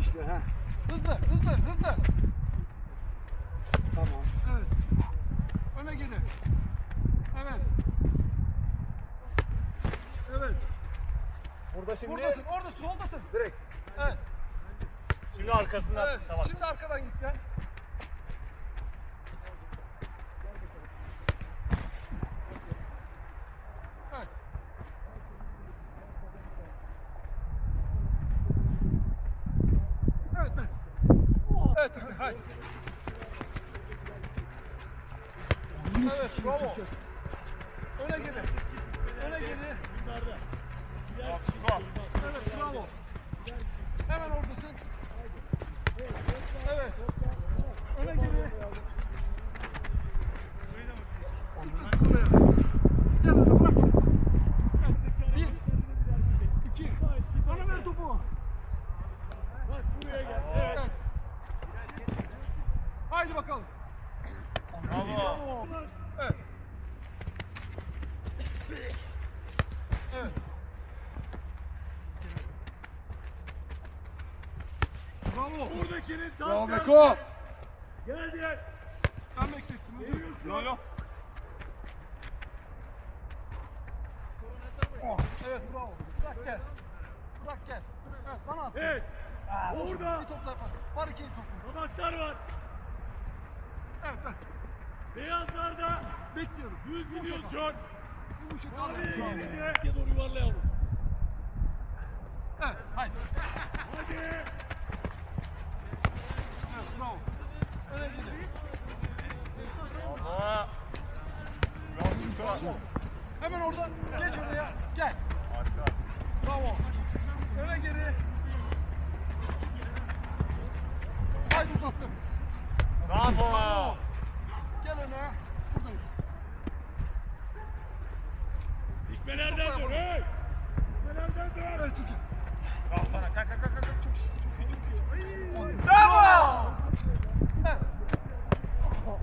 işte ha. Hızlı, hızlı, hızlı. Tamam. Evet. Öne geri. Evet. Evet. Burada şimdi Buradasın, orada soldasın. direkt. Evet. Şimdi arkasından. Evet. Tamam. Şimdi arkadan git gel. Evet. Evet ben. Evet, haydi. Evet, bravo. Öne geri. Öne geri. Evet, bravo. Hemen oradasın. Evet. Öne geri. Buraya. Gel hadi bırak. Evet. Bir. İki. Bana ver topu. Evet. Haydi bakalım. Bravo. Evet. Evet. Bravo. Buradakinin tam Bravo. Beko. Gel gel. Ben beklettim. Özür dilerim. Yo yo. Evet bravo. Bırak gel. Bırak gel. Evet bana at. Evet. Orada Bir topla yapar. Var ikinci topu. tabaklar var. Beyazlarda bekliyorum. 100 milyon Yumuşak al. çok. Yumuşak al. Maviye Bravo. doğru yuvarlayalım. Evet haydi. Hadi. Evet bravo. Öne gidelim. Bravo. Bravo. Hemen oradan geç oraya. Gel. Harika. Bravo. Öne geri. Haydi uzattım. Bravo. Gel öne. Buradayım. İşmelerden dur. Hey. İşmelerden dur. Evet Türkiye. Bravo sana. Kalk kalk kalk. kalk. Çok iyi. Çok iyi. Çok iyi. Çok iyi. Bravo.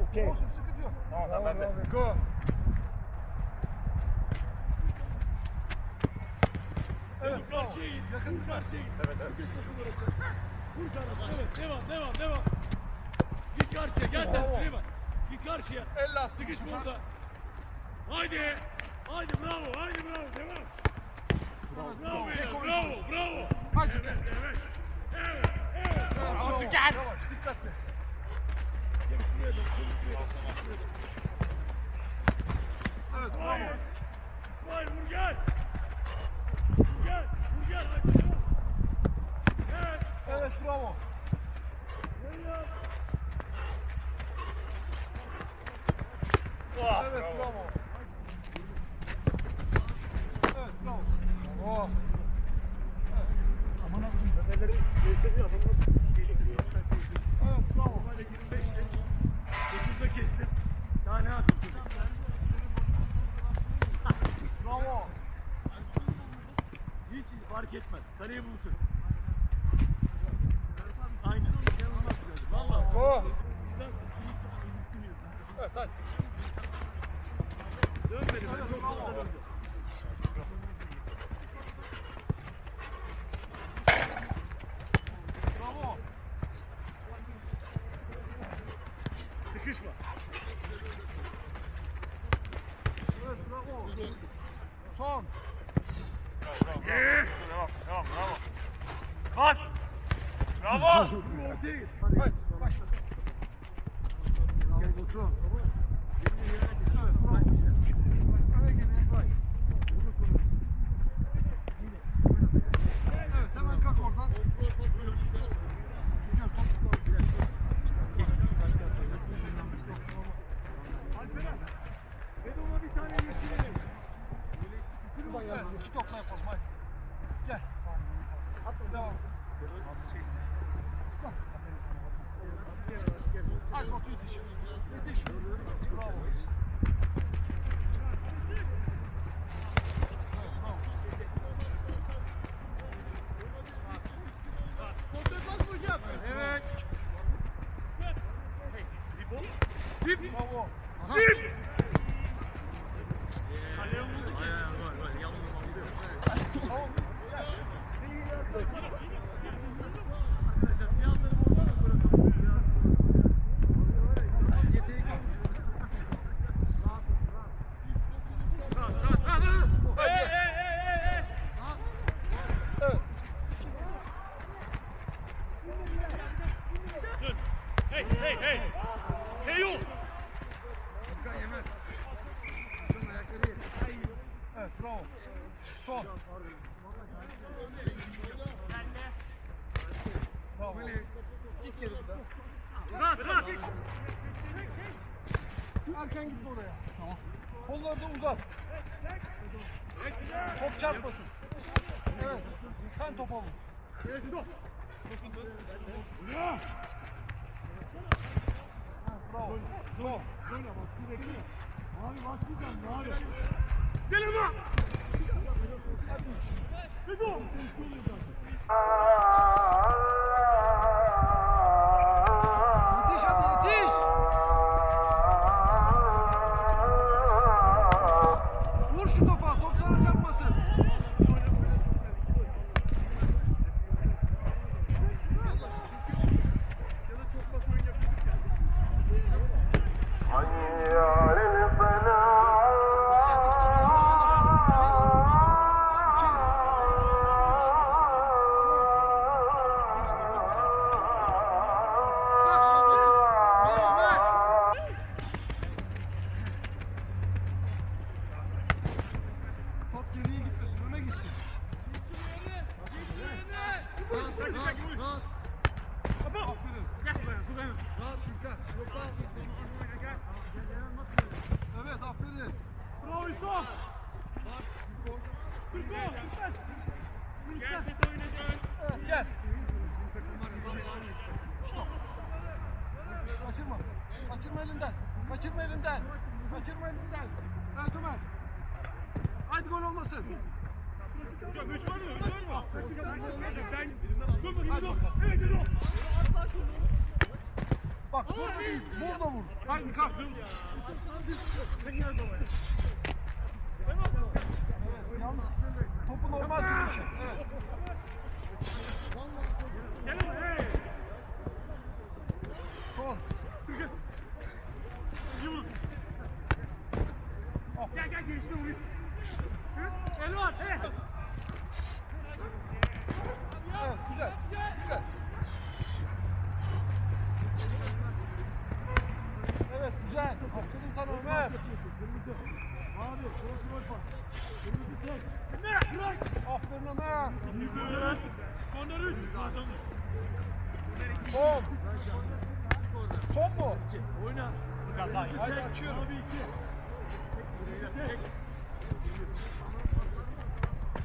Okey. Olsun sıkıntı yok. Tamam tamam ben de. Beko. Evet. Karşıya git. Yakın. Karşıya git. Evet evet. Vur karşıya. Evet devam devam devam. Git karşıya. Gel sen. Git karşıya. Elle attı. Sıkış burada. Haydi. Haydi bravo. Haydi bravo. Devam. Bravo beyler. Bravo. Bravo. Hadi. Evet. Evet. Evet. Evet. Evet, Bravo. bravo. Gel. Yavaş, dikkatli. Gel şuraya dön. Gel şuraya dön. Evet, Vay. bravo. Vay vur gel. Vur gel. Vur gel. Hadi devam. Evet. Evet, bravo. Beyler. Evet, bravo. Evet, bravo. Oh. Evet, bravo. Normalde 25'ti. 9'da kestim. Daha ne yapayım? Bravo. Hiç fark etmez. Kaleyi bulsun. Aynen. İnanılmaz güzeldi. Valla. Oh. Evet, hadi. Dönmedi. Ben çok fazla döndüm. Bravo. Sıkışma. Evet, bravo. Son. Yes. Devam. Devam. Bravo. Bas. Bravo. Bravo Batu. Evet, bravo. Öne gelin. Vay. Evet, hemen kalk oradan. Güzel, top. Alperen. Bedova bir tane geçirelim. Evet, iki topla yapalım, hadi. Gel. Devam. Hadi Batu yetiş. Yetiş. Bravo. Bravo. Sol. Bravo. İlk yeri bir daha. Rahat, rahat. Erken git oraya. Tamam. Kolları da uzat. Top çarpmasın. Evet. Sen top alın. Bravo. Sol. Gel ama. Ah! Geriye gitmesin, öne gitsin. Aferin. Rahat Gülkan. Yoksa... Evet, aferin. Bravo Yusuf. Gel, set oynayacağız. Evet, gel. Stop. Kaçırma. Kaçırma elinden. Kaçırma elinden. Kaçırma elinden. Evet Ömer. Haydi gol olmasın. Hocam üç var mı? Üç var mı? Sen... Hadi dur. bakalım. Evet, dur. Bak burada değil, burada vur. Haydi kalk. Evet, yalnız topu normal tutuşu. Evet. Gel ama, hey. Sol. Yürü. Gel, gel, geçti vuruyor. Hı? El var, hey. Evet, güzel. Güzel. Evet, güzel. Aferin sana Ömer. Ne? Bırak. Aferin Ömer. Korner üç. Son. Son mu? Oyna. Haydi açıyorum.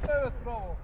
Evet, bravo.